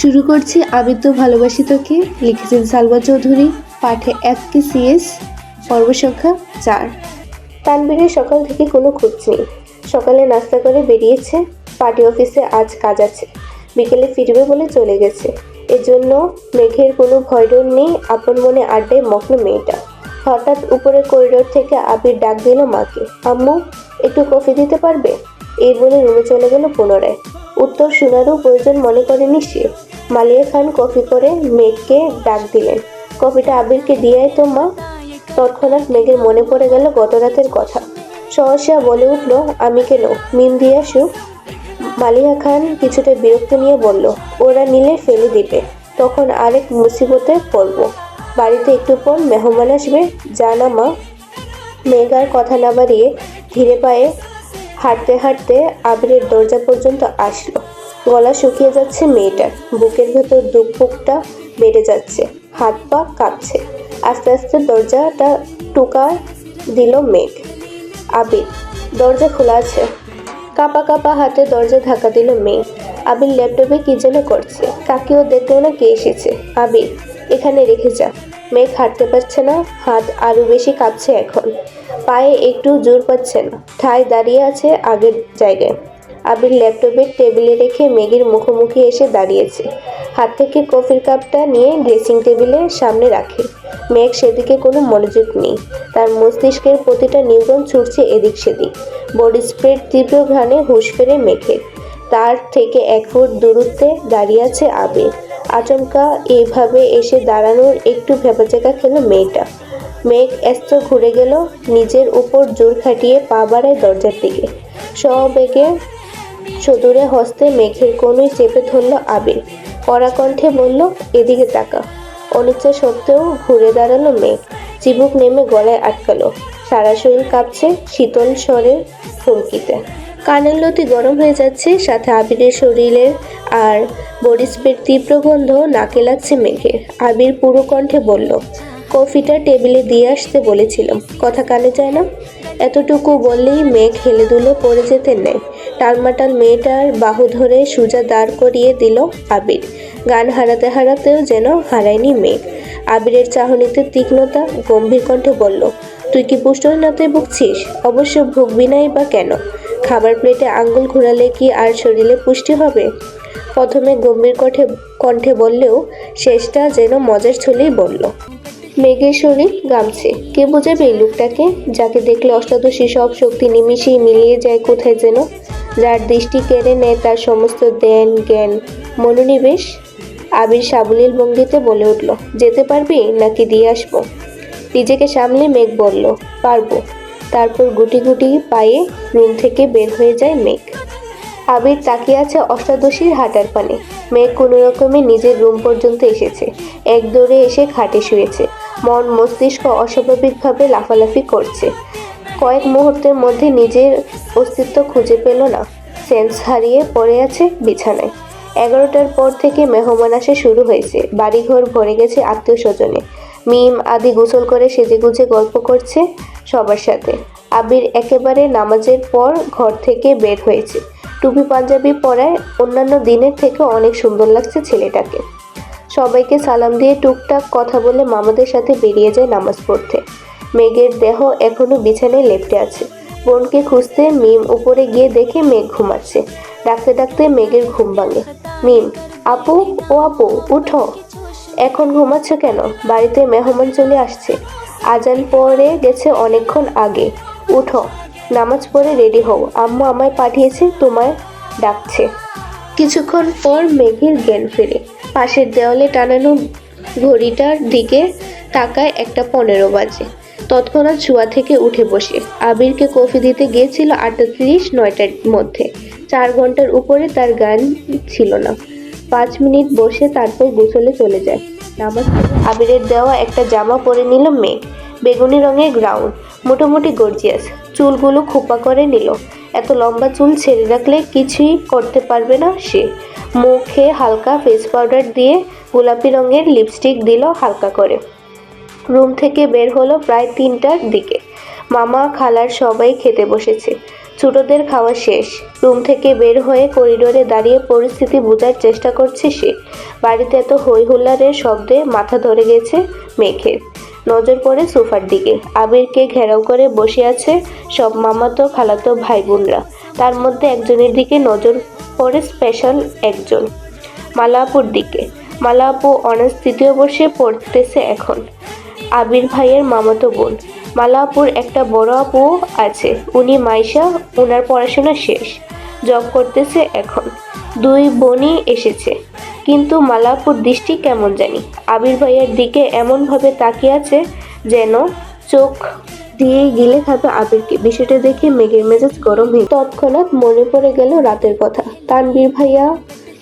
শুরু করছি আবির তো ভালোবাসি তোকে, লিখেছেন সালমা চৌধুরী, পাঠে এক কে সিএস পর্ব সংখ্যা চার। তানবীরের সকাল থেকে কোনো খোঁজ নেই। সকালে নাস্তা করে বেরিয়েছে, পার্টি অফিসে আজ কাজ আছে। বিকেলে ফিরবে বলে চলে গেছে। এজন্য মেঘের কোনো ভয়ডর নেই, আপন মনে আড্ডায় মগ্ন মেয়েটা। হঠাৎ উপরে করিডোর থেকে আবির ডাক দিল মাকে, আম্মু, একটু কফি দিতে পারবে? এই বলে রুমে চলে গেল পুনরায়। উত্তর শোনারও প্রয়োজন মনে করেনি সে মালিয়া খান কফি করে মেঘকে ডাক দিলেন। কফিটা আবিরকে দিয়ে তো মা। তৎক্ষণাৎ মেঘের মনে পড়ে গেল গত রাতের কথা। সহসা বলে উঠল, আমি কেন? মিম দিয়ে আসুক মালিয়া খান কিছুটা বিরক্ত নিয়ে বলল, ওরা নিলে ফেলে দিবে। তখন আরেক মুসিবতে পড়ব। বাড়িতে একটু পর মেহমান আসবে। জানা মা। মেঘার কথা না বাড়িয়ে ধীরে পায়ে হাঁটতে হাঁটতে আবিরের দরজা পর্যন্ত আসলো। গলা শুকিয়ে যাচ্ছে মেয়েটার। বুকের ভেতর দুপুকটা বেড়ে যাচ্ছে। হাত পা কাঁপছে। আস্তে আস্তে দরজাটা টুকা দিল মেঘ। আবির, দরজা খোলা আছে। কাপা কাপা হাতে দরজা ধাক্কা দিল মেয়ে আবির ল্যাপটপে কি যেন করছে। কাকেও দেখল না কে এসেছে। আবির, এখানে রেখে যা। মেঘ হাঁটতে পারছে না। হাত আরও বেশি কাঁপছে এখন। পায়ে একটু জোর পাচ্ছে না। ঠায় দাঁড়িয়ে আছে আগের জায়গায়। আবির ল্যাপটপের টেবিলে রেখে মেঘের মুখোমুখি এসে দাঁড়িয়েছে। হাত থেকে কফির কাপটা নিয়ে ড্রেসিং টেবিলের সামনে রাখে। মেঘ সেদিকে কোনো মনোযোগ নেই। তার মস্তিষ্কের প্রতিটা নিউরন ছুটছে এদিক সেদিক। বডি স্প্রেড তীব্র ঘ্রাণে হুঁশ ফেরে মেঘের। তার থেকে এক ফুট দূরত্বে দাঁড়িয়ে আছে আবির। আচমকা এইভাবে এসে দাঁড়ানোর একটু ভেবাচাকা খেলো মেয়েটা। মেঘ এস্ত ঘুরে গেল নিজের উপর জোর খাটিয়ে পা বাড়ায় দরজার দিকে। সবেগে সদূরে হস্তে মেঘের কোনোই চেপে ধরল আবির। কড়া কণ্ঠে বলল, এদিকে তাকা। অনিচ্ছা সত্ত্বেও ঘুরে দাঁড়াল মেঘ। চিবুক নেমে গলায় আটকালো। সারা শরীর কাঁপছে শীতল স্বরের হুমকিতে। কানের লতি গরম হয়ে যাচ্ছে, সাথে আবিরের শরীরের আর বডি তীব্র গন্ধ নাকে লাগছে মেঘের। আবির পুরো কণ্ঠে বলল কফিটা টেবিলে দিয়ে আসতে বলেছিলাম। কথা কানে যায় না। এতটুকু বললেই মেঘ হেলে দুলে পড়ে যেতে নেয়। টালমাটাল মেয়েটার বাহু ধরে সুজা দাঁড় করিয়ে দিল আবির। গান হারাতে হারাতেও যেন হারায়নি মেঘ আবিরের চাহনিতে তীক্ষ্ণতা, গম্ভীর কণ্ঠে বলল, তুই কি পুষ্টহীনতায় ভুগছিস? অবশ্য ভুগবি নাই বা কেন? খাবার প্লেটে আঙ্গুল ঘোরালে কি আর শরীরে পুষ্টি হবে? প্রথমে গম্ভীর কণ্ঠে কণ্ঠে বললেও, শেষটা যেন মজার ছলেই বলল মেঘের শরীর গামছে। কে বোঝাবে এই লোকটাকে? যাকে দেখলে অষ্টাদশী সব শক্তি নিমিশেই মিলিয়ে যায় কোথায় যেন। যার দৃষ্টি কেড়ে নেয় তার সমস্ত জ্ঞান জ্ঞান। মনোনিবেশ আবির সাবলীল ভঙ্গিতে বলে উঠল, যেতে পারবি নাকি দিয়ে আসব? নিজেকে সামলে মেঘ বলল, পারব। তারপর গুটি গুটি পায়ে রুম থেকে বের হয়ে যায় মেঘ। আবির তাকিয়ে আছে অষ্টাদশীর হাঁটার পানে। মেঘ কোনো রকমে নিজের রুম পর্যন্ত এসেছে। এক দৌড়ে এসে খাটে শুয়েছে। মন মস্তিষ্ক অস্বাভাবিকভাবে লাফালাফি করছে। কয়েক মুহূর্তের মধ্যে নিজের অস্তিত্ব খুঁজে পেল না। সেন্স হারিয়ে পড়ে আছে বিছানায়। এগারোটার পর থেকে মেহমান আসা শুরু হয়েছে। বাড়িঘর ভরে গেছে আত্মীয় স্বজনে মিম, আদি গোসল করে সেজে গুজে গল্প করছে সবার সাথে। আবির একেবারে নামাজের পর ঘর থেকে বের হয়েছে। টুপি, পাঞ্জাবি পরায় অন্যান্য দিনের থেকে অনেক সুন্দর লাগছে ছেলেটাকে। সবাইকে সালাম দিয়ে টুকটাক কথা বলে মামাদের সাথে বেরিয়ে যায় নামাজ পড়তে। মেঘের দেহ এখনও বিছানায় লেপটে আছে। বোনকে খুঁজতে মিম উপরে গিয়ে দেখে মেঘ ঘুমাচ্ছে। ডাকতে ডাকতে মেঘের ঘুম ভাঙে। মিম, আপু, ও আপু, উঠো। এখন ঘুমাচ্ছ কেন? বাড়িতে মেহমান চলে আসছে। আজান পরে গেছে অনেকক্ষণ আগে। উঠো, নামাজ পড়ে রেডি হও। আম্মু আমায় পাঠিয়েছে, তোমায় ডাকছে। কিছুক্ষণ পর মেঘের জ্ঞান ফেরে। পাশের দেওয়ালে টানানো ঘড়িটার দিকে তাকায় একটা পনেরো বাজে। তৎক্ষণাৎ শুয়া থেকে উঠে বসে। আবিরকে কফি দিতে গিয়েছিল আটত্রিশ নয়টার মধ্যে। চার ঘণ্টার উপরে তার গান ছিল না। পাঁচ মিনিট বসে তারপর গোসলে চলে যায়। নামাজ আবিরের দেওয়া একটা জামা পরে নিল মেঘ বেগুনি রঙের গ্রাউন্ড মোটামুটি গর্জিয়াস। চুলগুলো খোপা করে নিল। এত লম্বা চুল ছেড়ে রাখলে কিছুই করতে পারবে না সে। মুখে হালকা ফেস পাউডার দিয়ে গোলাপি রঙের লিপস্টিক দিল হালকা করে। রুম থেকে বের হলো প্রায় তিনটার দিকে। মামা, খালার সবাই খেতে বসেছে। ছোটদের খাওয়া শেষ। রুম থেকে বের হয়ে করিডোরে দাঁড়িয়ে পরিস্থিতি বোঝার চেষ্টা করছে সে। বাড়িতে এত হই হুল্লারের শব্দে মাথা ধরে গেছে মেঘের নজর পড়ে সোফার দিকে। আবিরকে ঘেরাও করে বসে আছে সব মামাতো, খালাতো ভাই বোনরা তার মধ্যে একজনের দিকে নজর পড়ে স্পেশাল একজন। মালাপুর দিকে। মালাপু অনার্স তৃতীয় বর্ষে পড়তেছে এখন। আবির ভাইয়ের মামাতো বোন। মালাপুর একটা বড় আপু আছে। উনি মাইশা ওনার পড়াশোনা শেষ। জব করতেছে এখন। দুই বোনই এসেছে। কিন্তু মালাপুর দৃষ্টি কেমন জানি? আবির ভাইয়ের দিকে এমনভাবে তাকিয়ে আছে যেন চোখ দিয়ে গিলে খাবে আবিরকে। বিষয়টা দেখে মেঘের মেজাজ গরম হয়ে তৎক্ষণাৎ মনে পড়ে গেল রাতের কথা। তানবীর ভাইয়া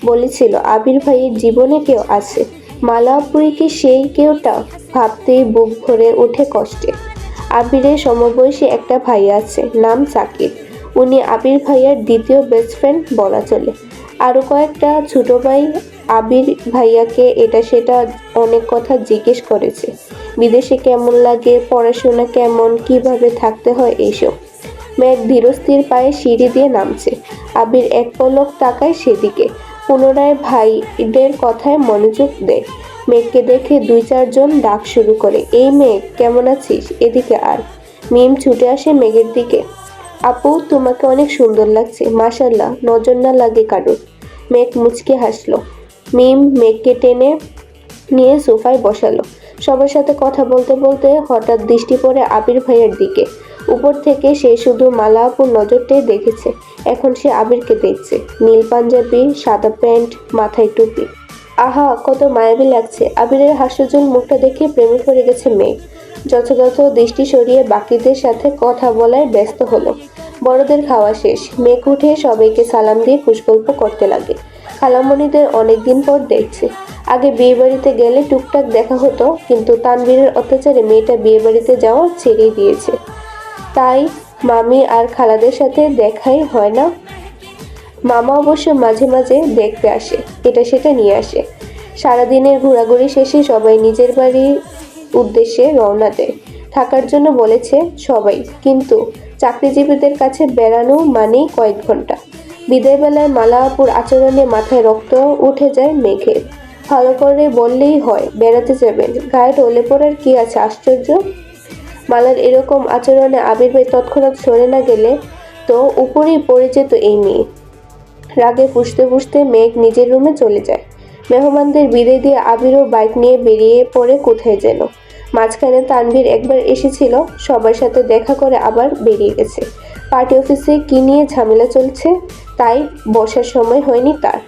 বলেছিল, আবির ভাইয়ের জীবনে কেউ আছে। মালাপুরি কি সেই কেউটা ভাবতেই বুক ভরে ওঠে কষ্টে। আবিরের সমবয়সী একটা ভাই আছে, নাম সাকিব। উনি আবির ভাইয়ার দ্বিতীয় বেস্ট ফ্রেন্ড বলা চলে। আরও কয়েকটা ছোট ভাই আবির ভাইয়াকে এটা সেটা অনেক কথা জিজ্ঞেস করেছে। বিদেশে কেমন লাগে, পড়াশোনা কেমন, কীভাবে থাকতে হয় এইসব। মেঘ ধীরস্থির পায়ে সিঁড়ি দিয়ে নামছে। আবির এক পলক তাকায় সেদিকে। পুনরায় ভাইদের কথায় মনোযোগ দেয়। মেঘকে দেখে দুই চারজন ডাক শুরু করে, এই মেঘ, কেমন আছিস? এদিকে আর মিম ছুটে আসে মেঘের দিকে। আপু, তোমাকে অনেক সুন্দর লাগছে মাশাল্লাহ নজর না লাগে কারোর। মেঘ মুচকে হাসলো। মিম মেঘকে টেনে নিয়ে সোফায় বসালো। সবার সাথে কথা বলতে বলতে হঠাৎ দৃষ্টি পড়ে আবির ভাইয়ের দিকে। উপর থেকে সে শুধু মালা আপুর নজরটাই দেখেছে। এখন সে আবিরকে দেখছে। নীল পাঞ্জাবি, সাদা প্যান্ট, মাথায় টুপি। আহা, কত মায়াবী লাগছে। আবিরের হাস্যজল মুখটা দেখে প্রেমে পড়ে গেছে মেঘ যথাযথ দৃষ্টি সরিয়ে বাকিদের সাথে কথা বলায় ব্যস্ত হলো। বড়দের খাওয়া শেষ। মেঘ উঠে সবাইকে সালাম দিয়ে কুশগল্প করতে লাগে। খালামণিদের অনেকদিন পর দেখছে। আগে বিয়ে বাড়িতে গেলে টুকটাক দেখা হতো, কিন্তু তানবীরের অত্যাচারে মেয়েটা বিয়ে বাড়িতে যাওয়া ছেড়েই দিয়েছে। তাই মামি আর খালাদের সাথে দেখাই হয় না। মামা অবশ্য মাঝে মাঝে দেখতে আসে, এটা সেটা নিয়ে আসে। সারাদিনের ঘোরাঘুরি শেষে সবাই নিজের বাড়ির উদ্দেশ্যে রওনা দেয়। থাকার জন্য বলেছে সবাই, কিন্তু চাকরিজীবীদের কাছে বেড়ানো মানেই কয়েক ঘণ্টা। বিদায়বেলায় মালাপুর আচরণে মাথায় রক্ত উঠে যায় মেঘের। ভালো করে বললেই হয়, বেড়াতে যাবেন। গায়ে টলে পড়ার কি আছে, আশ্চর্য? মালার এরকম আচরণে আবির ভাই তৎক্ষণাৎ সরে না গেলে তো উপরেই পড়ে যেত এই মেয়ে। রাগে পুষতে পুষতে মেঘ নিজের রুমে চলে যায়। মেহমানদের বিদায় দিয়ে আবিরও বাইক নিয়ে বেরিয়ে পড়ে কোথায় যেন। মাঝখানে তানভীর একবার এসেছিল, সবার সাথে দেখা করে আবার বেরিয়ে গেছে। পার্টি অফিসে কি নিয়ে ঝামেলা চলছে? তাই বসার সময় হয়নি তার।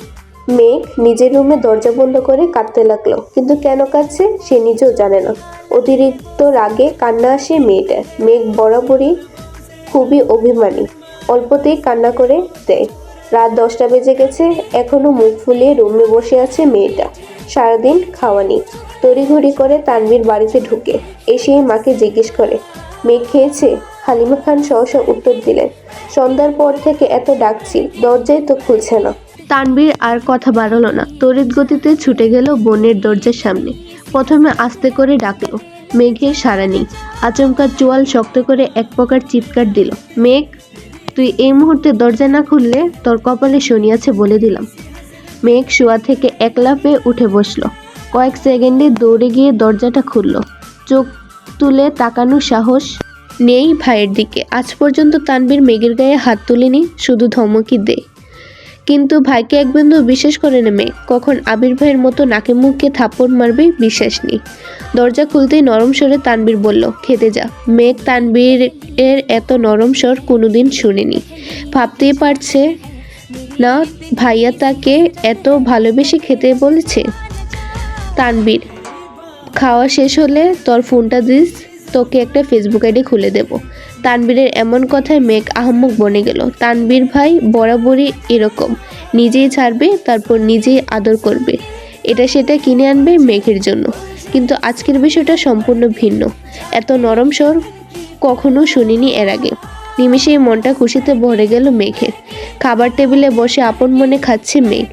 মেঘ নিজের রুমে দরজা বন্ধ করে কাঁদতে লাগল, কিন্তু কেন কাঁদছে সে নিজেও জানে না। অতিরিক্ত রাগে কান্না আসে মেয়েটার। মেঘ বরাবরই খুবই অভিমানী, অল্পতেই কান্না করে দেয়। রাত দশটা বেজে গেছে, এখনও মুখ ফুলিয়ে রুমে বসে আছে মেয়েটা। সারাদিন খাওয়ানি তড়িঘড়ি করে তানভীর বাড়িতে ঢুকে, এসেই মাকে জিজ্ঞেস করে, মেয়ে খেয়েছে? হালিমা খান সহসা উত্তর দিলেন, সন্ধ্যার পর থেকে এত ডাকছি, দরজাই তো খুলছে না। তানবীর আর কথা বাড়ালো না। তড়িৎ গতিতে ছুটে গেল বোনের দরজার সামনে। প্রথমে আস্তে করে ডাকলো মেঘের সারা নেই। আচমকা চোয়াল শক্ত করে এক প্রকার চিৎকার দিল, মেঘ, তুই এই মুহূর্তে দরজা না খুললে তোর কপালে শনি আছে বলে দিলাম। মেঘ শোয়া থেকে একলা পেয়ে উঠে বসল, কয়েক সেকেন্ডে দৌড়ে গিয়ে দরজাটা খুলল। চোখ তুলে তাকানোর সাহস নেই ভাইয়ের দিকে। আজ পর্যন্ত তানবীর মেঘের গায়ে হাত তুলেনি, শুধু ধমকি দেয় কিন্তু ভাইকে এক বিন্দু বিশ্বাস করে না মেয়ে। কখন আবির ভাইয়ের মতো নাকে মুখকে থাপ্পড় মারবে বিশ্বাস নেই। দরজা খুলতেই নরম স্বরে তানবীর বলল, খেতে যা। মেঘ তানবীর এর এত নরম স্বর কোনোদিন শুনেনি। ভাবতেই পারছে না ভাইয়া তাকে এত ভালোবেসে খেতে বলেছে। তানবীর, খাওয়া শেষ হলে তোর ফোনটা দিস। তোকে একটা ফেসবুক আইডি খুলে দেব। তানবীরের এমন কথায় মেঘ আহম্মক বনে গেল। তানবীর ভাই বরাবরই এরকম। নিজেই ছাড়বে, তারপর নিজেই আদর করবে। এটা সেটা কিনে আনবে মেঘের জন্য। কিন্তু আজকের বিষয়টা সম্পূর্ণ ভিন্ন। এত নরম স্বর কখনো শুনিনি এর আগে। নিমেষেই মনটা খুশিতে ভরে গেল মেঘের। খাবার টেবিলে বসে আপন মনে খাচ্ছে মেঘ।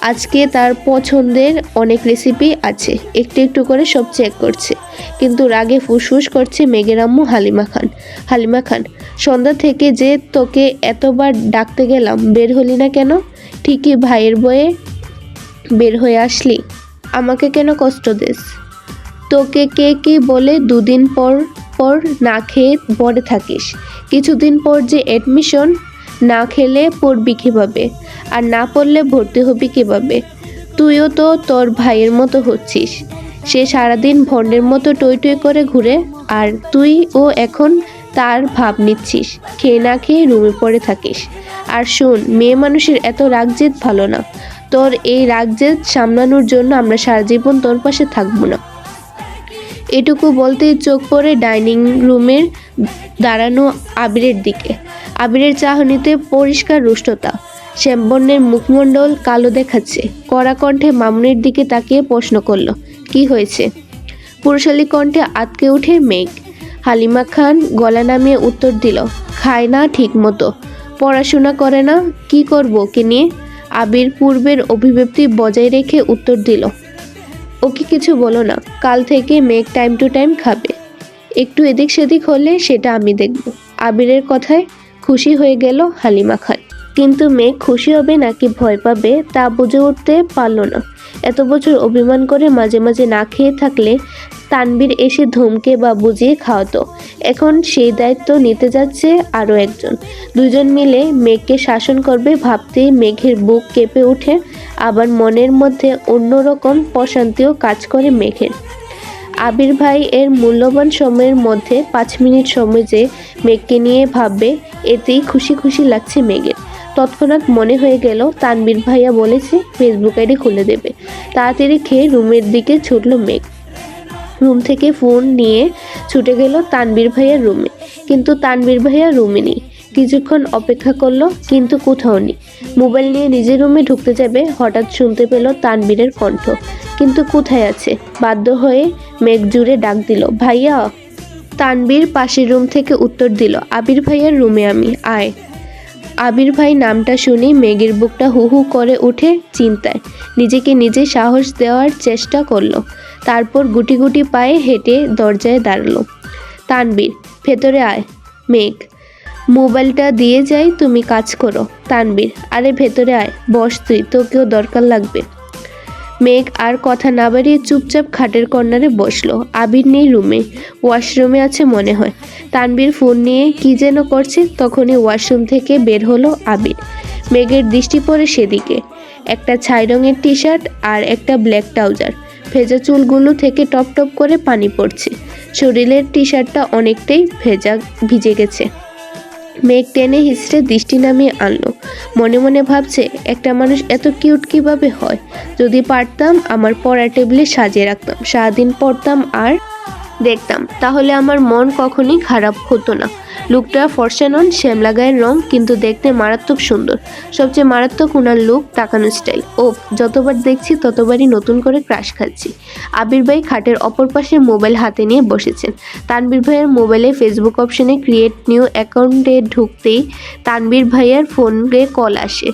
আজকে তার পছন্দের অনেক রেসিপি আছে। একটু একটু করে সব চেক করছে। কিন্তু রাগে ফুসফুস করছে মেঘের আম্মু হালিমা খান। হালিমা খান, সন্ধ্যা থেকে যে তোকে এতবার ডাকতে গেলাম, বের হলি না কেন? ঠিকই ভাইয়ের বয়ে বের হয়ে আসলি। আমাকে কেন কষ্ট দেস? তোকে কে কি বলে দুদিন পর পর না খেয়ে পড়ে থাকিস। কিছুদিন পর যে অ্যাডমিশন না খেলে পড়বি কীভাবে? আর না পড়লে ভর্তি হবি কীভাবে? তুইও তো তোর ভাইয়ের মতো হচ্ছিস। সে সারাদিন ভণ্ডের মতো টই টই করে ঘুরে, আর তুই ও এখন তার ভাব নিচ্ছিস, খেয়ে না খেয়ে রুমে পড়ে থাকিস। আর শোন, মেয়ে মানুষের এত রাগ জেদ ভালো না। তোর এই রাগ জেদ সামলানোর জন্য আমরা সারা জীবন তোর পাশে থাকব না। এটুকু বলতেই চোখ পড়ে ডাইনিং রুমের দাঁড়ানো আবিরের দিকে। আবিরের চাহনিতে পরিষ্কার রুষ্টতা। শ্যামবর্ণের মুখমণ্ডল কালো দেখাচ্ছে। কড়া কণ্ঠে মামুনির দিকে তাকিয়ে প্রশ্ন করল, কি হয়েছে? পুরুষালী কণ্ঠে আতকে উঠে মেঘ। হালিমা খান গলা নামিয়ে উত্তর দিল, খায় না ঠিক মতো পড়াশোনা করে না, কি করব ওকে নিয়ে? আবির পূর্বের অভিব্যক্তি বজায় রেখে উত্তর দিল, ওকে কিছু বলো না, কাল থেকে মেঘ টাইম টু টাইম খাবে। একটু এদিক সেদিক হলে সেটা আমি দেখব। আবিরের কথায় খুশি হয়ে গেল হালিমা খান। কিন্তু মেয়ে খুশি হবে নাকি ভয় পাবে তা বুঝে উঠতে পারল না। এত বছর অভিমান করে মাঝে মাঝে না খেয়ে থাকলে তানবীর এসে ধমকে বা বুঝিয়ে খাওয়াতো। এখন সেই দায়িত্ব নিতে যাচ্ছে আরও একজন। দুজন মিলে মেঘকে শাসন করবে ভাবতেই মেঘের বুক কেঁপে ওঠে। আবার মনের মধ্যে অন্যরকম প্রশান্তিও কাজ করে মেঘের। আবির ভাই এর মূল্যবান সময়ের মধ্যে পাঁচ মিনিট সময় যে মেঘকে নিয়ে ভাববে এতেই খুশি খুশি লাগছে মেঘের। তৎক্ষণাৎ মনে হয়ে গেল, তানবীর ভাইয়া বলেছে, ফেসবুক আইডি খুলে দেবে। তাড়াতাড়ি খেয়ে রুমের দিকে ছুটল মেঘ। রুম থেকে ফোন নিয়ে ছুটে গেল তানবীর ভাইয়ার রুমে। কিন্তু তানবীর ভাইয়া রুমে নেই। কিছুক্ষণ অপেক্ষা করল, কিন্তু কোথাও নেই। মোবাইল নিয়ে নিজের রুমে ঢুকতে যাবে, হঠাৎ শুনতে পেল তানবীরের কণ্ঠ। কিন্তু কোথায় আছে? বাধ্য হয়ে মেঘ জুড়ে ডাক দিল, ভাইয়া! তানবীর পাশের রুম থেকে উত্তর দিল, আবির ভাইয়ার রুমে আমি, আয়। আবির ভাই নামটা শুনেই মেঘের বুকটা হু হু করে উঠে চিন্তায়, নিজেকে নিজে সাহস দেওয়ার চেষ্টা করল, তারপর গুটি গুটি পায়ে হেঁটে দরজায় দাঁড়াল। তানবীর, ভেতরে আয়, মেঘ, মোবাইলটা দিয়ে যাই, তুমি কাজ করো। তানবীর, আরে ভেতরে আয়, বস তুই, তোকেও দরকার লাগবে। মেঘ আর কথা না বাড়িয়ে চুপচাপ খাটের কর্নারে বসল। আবির নেই রুমে। ওয়াশরুমে আছে মনে হয়। তানবীর ফোন নিয়ে কি যেন করছে, তখনই ওয়াশরুম থেকে বের হলো আবির। মেঘের দৃষ্টি পড়ে সেদিকে। একটা ছাই রঙের টি শার্ট আর একটা ব্ল্যাক ট্রাউজার। ভেজা চুলগুলো থেকে টপ টপ করে পানি পড়ছে। শরীরের টি শার্টটা অনেকটাই ভেজা ভিজে গেছে। মেঘ টেনে হিসড়ে দৃষ্টি নামিয়ে আনলো। মনে মনে ভাবছে, একটা মানুষ এত কিউট কীভাবে হয়? যদি পারতাম, আমার পড়া টেবিলে সাজিয়ে রাখতাম। সারাদিন পড়তাম আর দেখতাম। তাহলে আমার মন কখনই খারাপ হতো না। লুকটা ফর্সা নন, শ্যামলা গায়ের রং, কিন্তু দেখতে মারাত্মক সুন্দর। সবচেয়ে মারাত্মক উনার লুক তাকানো স্টাইল ও যতবার দেখছি ততবারই নতুন করে ক্রাশ খাচ্ছি। আবির ভাই খাটের অপর পাশে মোবাইল হাতে নিয়ে বসেছেন। তানবীর ভাইয়ের মোবাইলে ফেসবুক অপশনে ক্রিয়েট নিউ অ্যাকাউন্টে ঢুকতেই তানবীর ভাইয়ের ফোনে কল আসে।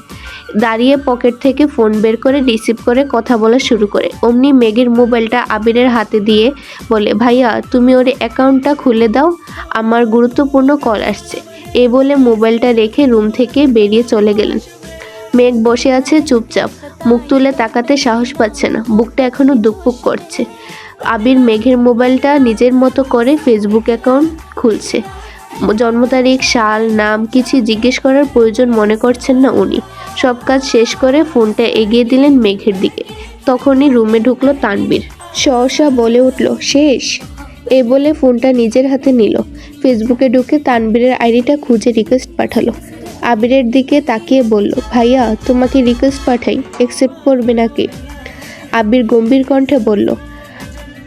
দাঁড়িয়ে পকেট থেকে ফোন বের করে রিসিভ করে কথা বলা শুরু করে। অমনি মেঘের মোবাইলটা আবিরের হাতে দিয়ে বলে, ভাইয়া, তুমি ওর অ্যাকাউন্টটা খুলে দাও। আমার গুরুত্বপূর্ণ কল আসছে। এ বলে মোবাইলটা রেখে রুম থেকে বেরিয়ে চলে গেলেন। মেঘ বসে আছে চুপচাপ। মুখ তুলে তাকাতে সাহস পাচ্ছে না। বুকটা এখনও দুকপুক করছে। আবির মেঘের মোবাইলটা নিজের মতো করে ফেসবুক অ্যাকাউন্ট খুলছে। জন্ম তারিখ, সাল, নাম কিছু জিজ্ঞেস করার প্রয়োজন মনে করছেন না উনি। সব কাজ শেষ করে ফোনটা এগিয়ে দিলেন মেঘের দিকে। তখনই রুমে ঢুকলো তানবীর সহসা বলে উঠল, শেষ? এ বলে ফোনটা নিজের হাতে নিল। ফেসবুকে ঢুকে তানবীরের আইডিটা খুঁজে রিকোয়েস্ট পাঠালো। আবিরের দিকে তাকিয়ে বলল, ভাইয়া, তোমাকে রিকোয়েস্ট পাঠাই অ্যাকসেপ্ট করবে নাকি আবির গম্ভীর কণ্ঠে বলল,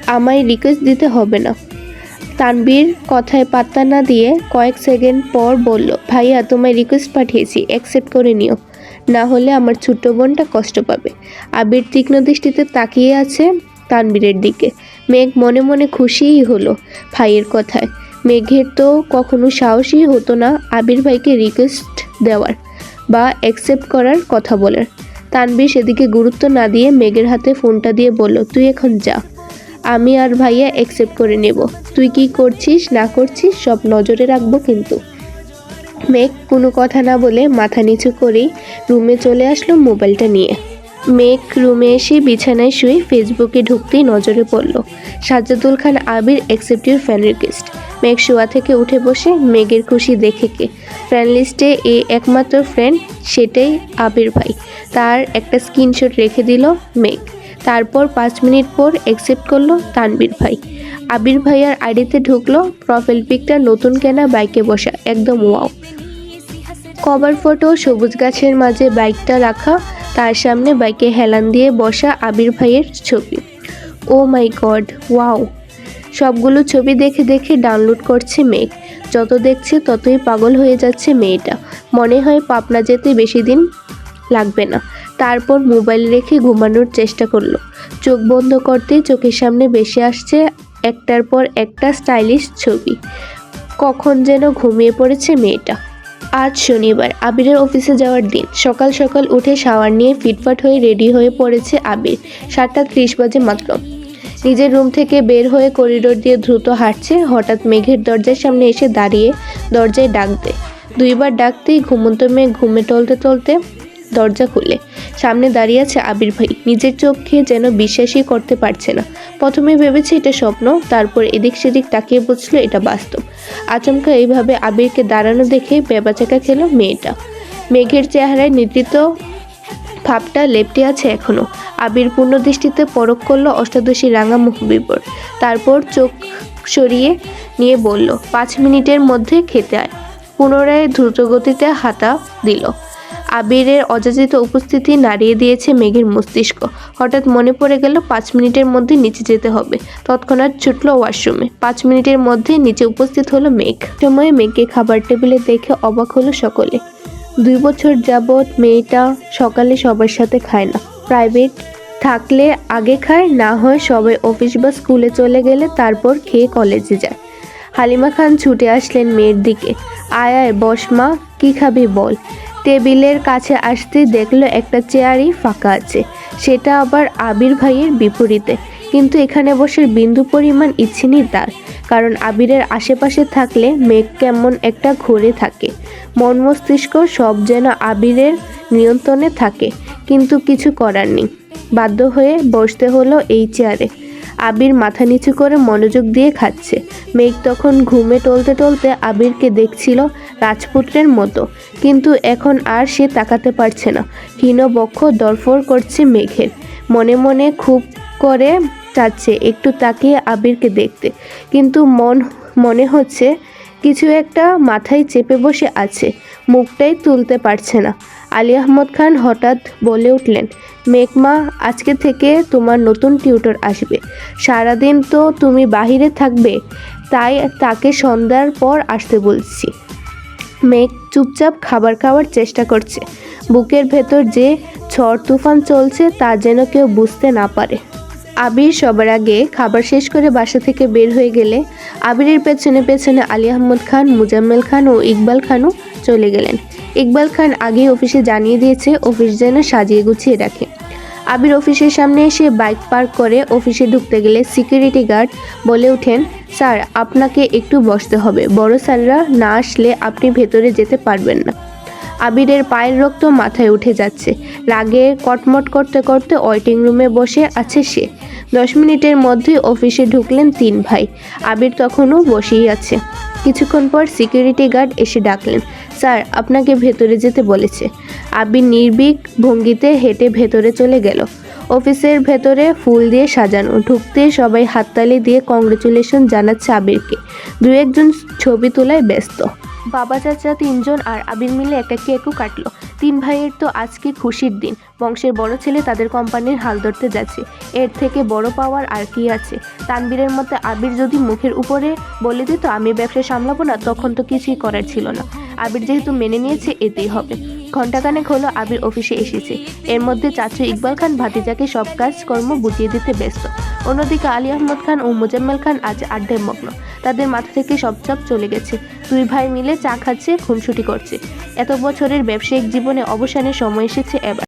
আমায় রিকোয়েস্ট দিতে হবে না। তানবীর কথায় পাত্তা না দিয়ে কয়েক সেকেন্ড পর বলল, ভাইয়া, তোমায় রিকোয়েস্ট পাঠিয়েছি অ্যাকসেপ্ট করে নিও। না হলে আমার ছোট্ট বোনটা কষ্ট পাবে। আবির তীক্ষ্ণ দৃষ্টিতে তাকিয়ে আছে তানবীরের দিকে। মেঘ মনে মনে খুশিই হলো ভাইয়ের কথায়। মেঘের তো কখনো সাহসই হতো না আবির ভাইকে রিকোয়েস্ট দেওয়ার বা অ্যাকসেপ্ট করার কথা বলার। তানবীর সেদিকে গুরুত্ব না দিয়ে মেঘের হাতে ফোনটা দিয়ে বলল, তুই এখন যা। আমি আর ভাইয়া অ্যাকসেপ্ট করে নেব। তুই কি করছিস, না করছিস, সব নজরে রাখব কিন্তু। মেঘ কোনো কথা না বলে মাথা নিচু করেই রুমে চলে আসলো মোবাইলটা নিয়ে। মেঘ রুমে এসে বিছানায় শুয়ে ফেসবুকে ঢুকতেই নজরে পড়ল। Sajjadul Khan, Abir accept your fan request মেঘ শোয়া থেকে উঠে বসে মেঘের খুশি দেখে কে। ফ্রেন্ড লিস্টে এ একমাত্র ফ্রেন্ড সেটাই আবির ভাই। তার একটা স্ক্রিনশট রেখে দিল মেঘ। তারপর পাঁচ মিনিট পর অ্যাকসেপ্ট করল তানবীর ভাই। আবির ভাইয়ার আইডিতে ঢুকলো প্রোফাইল পিকটা নতুন কেনা বাইকে বসা, একদম ওয়াও কভার ফটো সবুজ গাছের মাঝে বাইকটা রাখা তার সামনে বাইকে হেলান দিয়ে বসা আবির ভাইয়ের ছবি। ও মাই গড ওয়াও সবগুলো ছবি দেখে দেখে ডাউনলোড করছে মেঘ। যত দেখছে ততই পাগল হয়ে যাচ্ছে মেয়েটা। মনে হয় পাপনা যেতে বেশি দিন লাগবে না। তারপর মোবাইল রেখে ঘুমানোর চেষ্টা করল। চোখ বন্ধ করতেই চোখের সামনে বেশি আসছে একটার পর একটা স্টাইলিশ ছবি। কখন যেন ঘুমিয়ে পড়েছে মেয়েটা। আজ শনিবার, আবিরের অফিসে যাওয়ার দিন। সকাল সকাল উঠে শাওয়ার নিয়ে ফিটফাট হয়ে রেডি হয়ে পড়েছে আবির। সাতটা ত্রিশ বাজে মাত্র। নিজের রুম থেকে বের হয়ে করিডোর দিয়ে দ্রুত হাঁটছে। হঠাৎ মেঘের দরজার সামনে এসে দাঁড়িয়ে দরজায় ডাক দেয়। দুইবার ডাকতেই ঘুমন্ত মেঘ ঘুমে টলতে টলতে। দরজা খুলে। সামনে দাঁড়িয়ে আছে আবির ভাই। নিজের চোখে যেন বিশ্বাসই করতে পারছে না। প্রথমে ভেবেছে এটা স্বপ্ন, তারপর এদিক সেদিক তাকিয়ে বুঝলো এটা বাস্তব। আচমকা এইভাবে আবিরকে দাঁড়ানো দেখে বেবাচাকা খেলো মেয়েটা। মেঘের চেহারায় নিদ্রিত ভাবটা লেপটে আছে এখনও। আবির পূর্ণ দৃষ্টিতে পরক করল অষ্টাদশী রাঙা মুখ বিবর তারপর চোখ সরিয়ে নিয়ে বলল, পাঁচ মিনিটের মধ্যে খেতে আয়। পুনরায় দ্রুতগতিতে হাতা দিল। আবিরের অযাচিত উপস্থিতি নাড়িয়ে দিয়েছে মেঘের মস্তিষ্ক। হঠাৎ মনে পড়ে গেল, পাঁচ মিনিটের মধ্যে নিচে যেতে হবে। তৎক্ষণাৎ ছুটলো ওয়াশরুমে। পাঁচ মিনিটের মধ্যে নিচে উপস্থিত হলো মেঘ। সময়ে মেঘকে খাবার টেবিলে দেখে অবাক হলো সকলে। দুই বছর যাবৎ মেয়েটা সকালে সবার সাথে খায় না। প্রাইভেট থাকলে আগে খায়, না হয় সবাই অফিস বা স্কুলে চলে গেলে তারপর খেয়ে কলেজে যায়। হালিমা খান ছুটে আসলেন মেয়ের দিকে। আয় আয়, বস মা, কী খাবি বল। টেবিলের কাছে আসতে দেখল একটা চেয়ারই ফাঁকা আছে। সেটা আবার আবির ভাইয়ের বিপরীতে। কিন্তু এখানে বসে বিন্দু পরিমাণ ইচ্ছে নেই তার। কারণ আবিরের আশেপাশে থাকলে মেঘ কেমন একটা ঘুরে থাকে। মন মস্তিষ্ক সব যেন আবিরের নিয়ন্ত্রণে থাকে। কিন্তু কিছু করার নেই। বাধ্য হয়ে বসতে হলো এই চেয়ারে। আবির মাথা নিচু করে মনোযোগ দিয়ে খাচ্ছে। মেঘ তখন ঘুমে টলতে টলতে আবিরকে দেখছিল রাজপুত্রের মতো। কিন্তু এখন আর সে তাকাতে পারছে না। হীনবক্ষ দরফর করছে মেঘের। মনে মনে খুব করে চাচ্ছে একটু তাকিয়ে আবিরকে দেখতে। কিন্তু মন, মনে হচ্ছে কিছু একটা মাথায় চেপে বসে আছে। মুখটাই তুলতে পারছে না। আলী আহমদ খান হঠাৎ বলে উঠলেন, মেঘমা, আজকে থেকে তোমার নতুন টিউটর আসবে। সারাদিন তো তুমি বাহিরে থাকবে, তাই তাকে সন্ধ্যার পর আসতে বলছি। মেঘ চুপচাপ খাবার খাওয়ার চেষ্টা করছে। বুকের ভেতর যে ঝড় তুফান চলছে তা যেন কেউ বুঝতে না পারে। আবির সবার আগে খাবার শেষ করে বাসা থেকে বের হয়ে গেলে আবিরের পেছনে পেছনে আলী আহমদ খান, মুজাম্মেল খান ও ইকবাল খানও চলে গেলেন। ইকবাল খান আগেই অফিসে জানিয়ে দিয়েছে, অফিস যেন সাজিয়ে গুছিয়ে রাখে। আবির অফিসের সামনে এসে বাইক পার্ক করে অফিসে ঢুকতে গেলে সিকিউরিটি গার্ড বলে ওঠেন, স্যার, আপনাকে একটু বসতে হবে। বড় স্যাররা না আসলে আপনি ভেতরে যেতে পারবেন না। আবিরের পায়ের রক্ত মাথায় উঠে যাচ্ছে। রাগে কটমট করতে করতে ওয়েটিং রুমে বসে আছে সে। দশ মিনিটের মধ্যেই অফিসে ঢুকলেন তিন ভাই। আবির তখনও বসেই আছে। কিছুক্ষণ পর সিকিউরিটি গার্ড এসে ডাকলেন, স্যার, আপনাকে ভেতরে যেতে বলেছে। আবির নির্বিক ভঙ্গিতে হেঁটে ভেতরে চলে গেল। অফিসের ভেতরে ফুল দিয়ে সাজানো, ঢুকতে সবাই হাততালি দিয়ে কংগ্রেচুলেশন জানাচ্ছে আবিরকে। দু একজন ছবি তোলায় ব্যস্ত। বাবা চাচা তিনজন আর আবির মিলে একটা কেকও কাটলো। তিন ভাইয়ের তো আজকে খুশির দিন। বংশের বড় ছেলে তাদের কোম্পানির হাল ধরতে যাচ্ছে। এর থেকে বড় পাওয়ার আর কি আছে? তানবীরের মতে আবির যদি মুখের উপরে বলে দিত, আমি ব্যবসা সামলাবো না, তখন তো কিছুই করার ছিল না। আবির যেহেতু মেনে নিয়েছে, এতেই হবে। ঘণ্টাখানেক হলো আবির অফিসে এসেছে। এর মধ্যে চাচু ইকবাল খান, ভাতিজাকে সব কাজকর্ম বুঝিয়ে দিতে ব্যস্ত। অন্যদিকে আলী আহমদ খান ও মোজাম্মেল খান আজ আড্ডায় মগ্ন। তাদের মাথা থেকে সব চাপ চলে গেছে। দুই ভাই মিলে চা খাচ্ছে, খুনসুটি করছে। এত বছরের ব্যবসায়িক জীবনে অবসানের সময় এসেছে এবার।